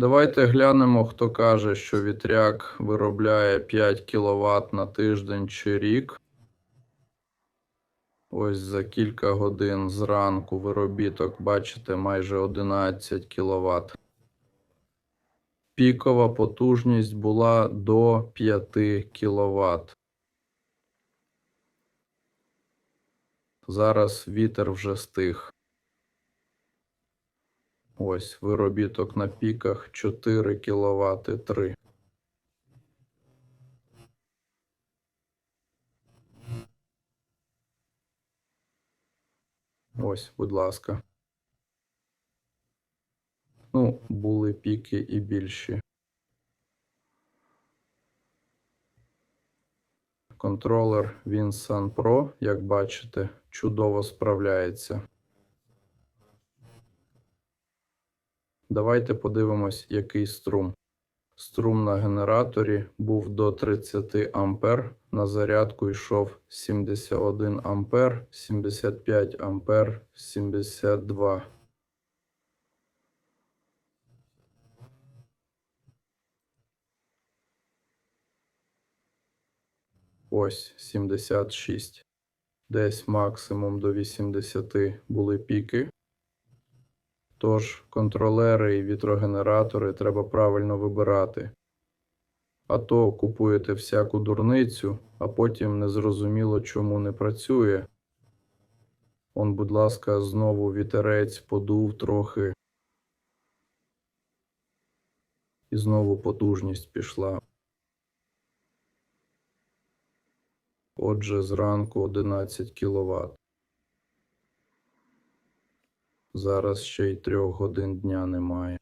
Давайте глянемо, хто каже, що вітряк виробляє 5 кВт на тиждень чи рік. Ось за кілька годин зранку виробіток, бачите, майже 11 кВт. Пікова потужність була до 5 кВт. Зараз вітер вже стих. Ось виробіток на піках 4 кВт 3. Ось, будь ласка. Ну, були піки і більші. Контролер Winsun Pro, як бачите, чудово справляється. Давайте подивимось, який струм. Струм на генераторі був до 30 ампер. На зарядку йшов 71 ампер, 75 ампер, 72. Ось 76. Десь максимум до 80 були піки. Тож контролери і вітрогенератори треба правильно вибирати. А то купуєте всяку дурницю, а потім незрозуміло чому не працює. Он, будь ласка, знову вітерець подув трохи. І знову потужність пішла. Отже, зранку 11 кВт. Зараз ще й трьох годин дня немає.